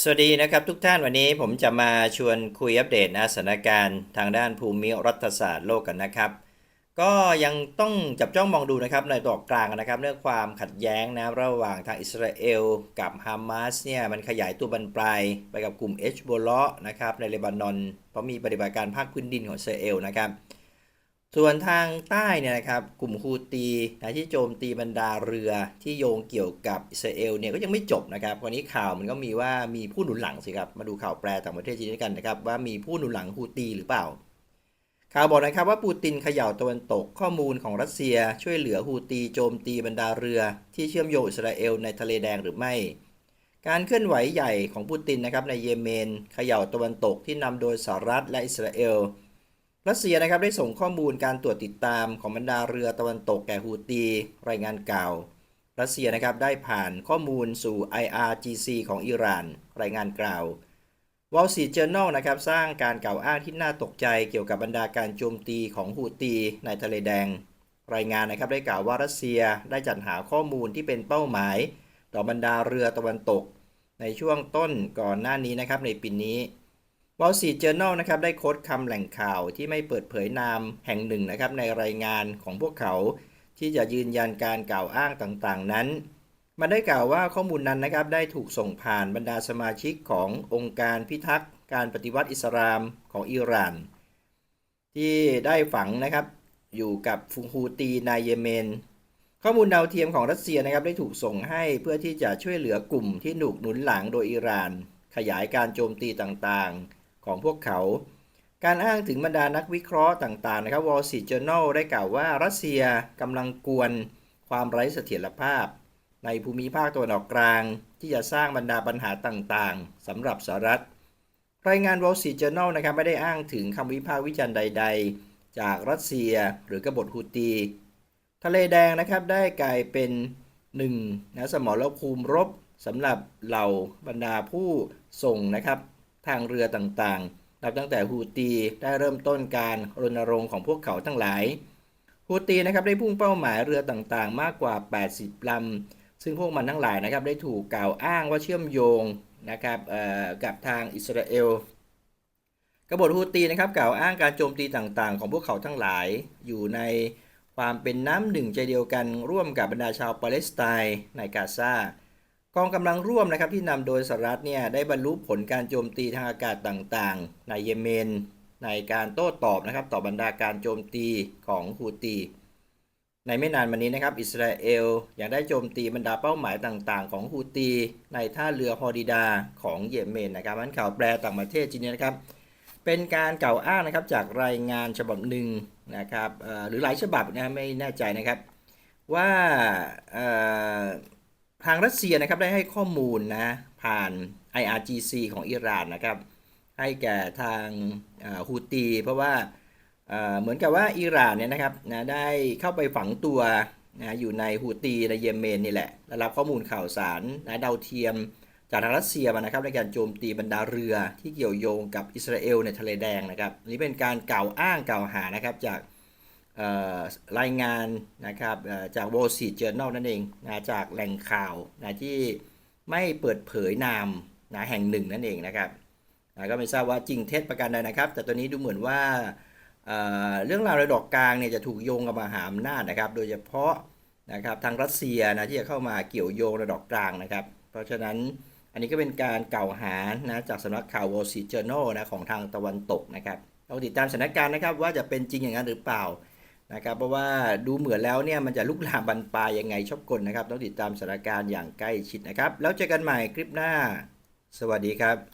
สวัสดีนะครับทุกท่านวันนี้ผมจะมาชวนคุยอัปเดตนะสถานการณ์ทางด้านภูมิรัฐศาสตร์โลกกันนะครับ ก็ยังต้องจับจ้องมองดูนะครับในตัวกลางนะครับ เรื่องความขัดแย้งนะระหว่างทางอิสราเอลกับฮามาสเนี่ยมันขยายตัวบรรปลายไปกับกลุ่มเอชโบลาะนะครับในเลบานอนเพราะมีปฏิบัติการภาคพื้นดินของอิสราเอลนะครับ ส่วนทางใต้เนี่ยนะครับกลุ่มฮูตีนะที่โจมตีบรรดาเรือที่โยงเกี่ยวกับอิสราเอลเนี่ยก็ยังไม่จบนะครับวันนี้ข่าวมันก็มีว่ามีผู้หนุนหลังสิครับมาดูข่าวแปลต่างประเทศชนิดกันนะครับว่ามีผู้หนุนหลังฮูตีหรือเปล่า ข่าวบอกนะครับว่าปูตินเขย่าตะวันตกข้อมูลของรัสเซีย ช่วยเหลือฮูตีโจมตีบรรดาเรือ ที่เชื่อมโยงอิสราเอลในทะเลแดงหรือไม่การเคลื่อนไหวใหญ่ของปูตินนะครับในเยเมนเขย่าตะวันตกที่นำโดยสหรัฐและอิสราเอล รัสเซียนะครับได้ส่งข้อมูลการตรวจติดตามของบรรดาเรือตะวันตกแก่ฮูตี รายงานเก่า รัสเซียนะครับได้ผ่านข้อมูลสู่ IRGC ของอิหร่าน รายงานกล่าว Wall Street Journal นะครับสร้างการกล่าวอ้างที่น่าตกใจเกี่ยวกับบรรดาการโจมตีของฮูตีในทะเลแดง รายงานนะครับได้กล่าวว่ารัสเซียได้จัดหาข้อมูลที่เป็นเป้าหมาย ต่อบรรดาเรือตะวันตก ในช่วงต้นก่อนหน้านี้นะครับในปีนี้ Wall Street Journal นะครับได้โค้ดคำแหล่งข่าวที่ไม่เปิดเผยนามแห่งหนึ่งนะครับในรายงานของพวกเขา ที่จะยืนยันการกล่าวอ้างต่างๆ นั้น มันได้กล่าวว่าข้อมูลนั้นนะครับได้ถูกส่งผ่านบรรดาสมาชิกขององค์การพิทักษ์ การปฏิวัติอิสลามของอิหร่าน ที่ได้ฝังนะครับอยู่กับฟูฮูตีในเยเมน ข้อมูลดาวเทียมของรัสเซียนะครับได้ถูกส่งให้เพื่อที่จะช่วยเหลือกลุ่มที่หนุกหนุนหลังโดยอิหร่าน ขยายการโจมตีต่างๆ ของพวกเขา การอ้างถึงบรรดานักวิเคราะห์ต่างๆ นะครับ Wall Street Journal ได้กล่าวว่ารัสเซียกำลังกวนความไร้เสถียรภาพ ในภูมิภาคตะวันออกกลาง ที่จะสร้างบรรดาปัญหาต่างๆสำหรับสหรัฐ รายงาน Wall Street Journal นะครับไม่ได้อ้างถึงคำวิพากษ์วิจารณ์ใด ๆ จากรัสเซียหรือกบฏฮูตี ทะเลแดงนะครับได้กลายเป็นหนึ่งนะสมรภูมิรบสำหรับเหล่าบรรดาผู้ส่งนะครับ ทางเรือต่างๆ นับตั้งแต่ฮูตีได้เริ่มต้นการรณรงค์ของพวกเขาทั้งหลาย ฮูตีนะครับได้พุ่งเป้าหมายเรือต่างๆ มากกว่า 80 ลำ ซึ่งพวกมันทั้งหลายนะครับได้ถูกกล่าวอ้างว่าเชื่อมโยงนะครับกับทางอิสราเอลกบฏฮูตีนะครับกล่าวอ้างการโจมตีต่างๆ ของพวกเขาทั้งหลายอยู่ในความเป็นน้ำหนึ่งใจเดียวกันร่วมกับบรรดาชาวปาเลสไตน์ในกาซา กองกำลังร่วมนะครับที่นำโดยสหรัฐเนี่ยได้บรรลุผลการโจมตีทางอากาศต่างๆ ในเยเมน ในการโต้ตอบนะครับต่อบรรดาการโจมตีของฮูตี ในไม่นานมานี้นะครับอิสราเอลยังได้โจมตีบรรดาเป้าหมายต่างๆ ของฮูตี ในท่าเรือฮอดิดาของเยเมนนะครับมันข่าวแปลต่างประเทศจีนนะครับเป็นการกล่าวอ้างนะครับจากรายงานฉบับหนึ่งนะครับหรือหลายฉบับนะไม่แน่ใจนะครับว่า ทางรัสเซียนะครับได้ให้ข้อมูลนะผ่าน IRGC ของอิหร่านนะครับ ให้แก่ทางฮูตี เพราะว่าเหมือนกับว่าอิหร่านเนี่ยนะครับนะได้เข้าไปฝังตัวนะอยู่ในฮูตีในเยเมนนี่แหละและรับข้อมูลข่าวสารนะดาวเทียมจากทางรัสเซียมานะครับในการโจมตีบรรดาเรือที่เกี่ยวโยงกับอิสราเอลในทะเลแดงนะครับนี้เป็นการกล่าวอ้างกล่าวหานะครับจาก รายงานนะครับจาก Wall Street Journal นั่นเองนะจากแหล่งข่าวนะที่ไม่เปิดเผยนามนะแห่งหนึ่งนั่นเองนะครับนะก็ไม่ทราบว่าจริงเท็จประการใดนะครับ แต่ตัวนี้ดูเหมือนว่าเเรื่องราวในดอกกลางเนี่ยจะถูกโยงกับมหาอำนาจนะครับ โดยเฉพาะนะครับทางรัสเซียนะที่จะเข้ามาเกี่ยวโยงในดอกกลางนะครับ เพราะฉะนั้นอันนี้ก็เป็นการกล่าวหานะจากสำนักข่าว Wall Street Journal นะของทางตะวันตกนะครับเราติดตามสถานการณ์นะครับว่าจะเป็นจริงอย่างนั้นหรือเปล่า นะครับเพราะว่าดูเหมือนแล้วเนี่ยมันจะลุกลามบรรปลายยังไงชอบกลนะครับ ต้องติดตามสถานการณ์อย่างใกล้ชิดนะครับ แล้วเจอกันใหม่คลิปหน้า สวัสดีครับ